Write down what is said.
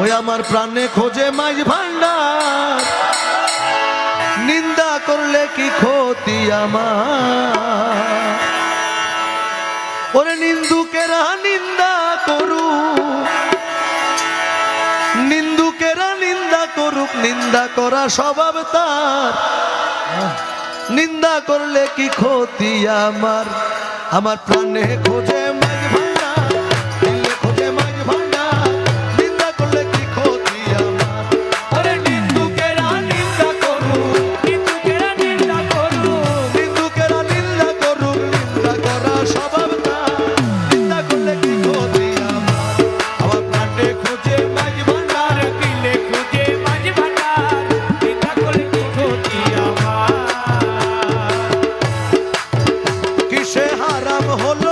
ওই আমার প্রাণে খোঁজে মাঝ ভান্ডার। নিন্দা করলে কি ক্ষতি আমার? নিন্দুকেরা নিন্দা করু নিন্দুকেরা নিন্দা করুক, নিন্দা করা স্বভাব তার। নিন্দা করলে কি ক্ষতি আমার? আমার প্রাণে খোঁজে মাঝ holo